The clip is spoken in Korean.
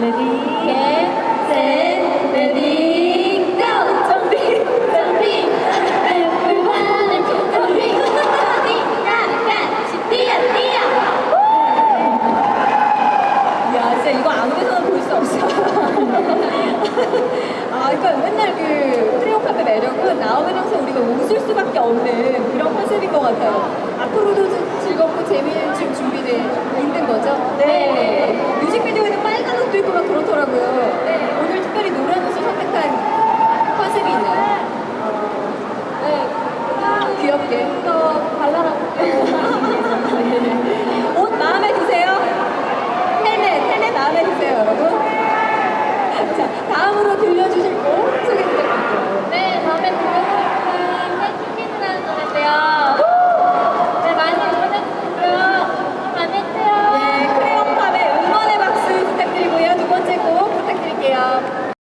레디 야 진짜 이거 아무데서나 볼 수 없어. 아 그러니까 맨날 그 트리오 카페 매력은 나오면 항상 우리가 웃을 수밖에 없는 그런 컨셉인 것 같아요. 앞으로도 즐겁고 재미있는 준비돼 있는 거죠? 네. 다음에 주세요, 여러분. 자, 다음으로 들려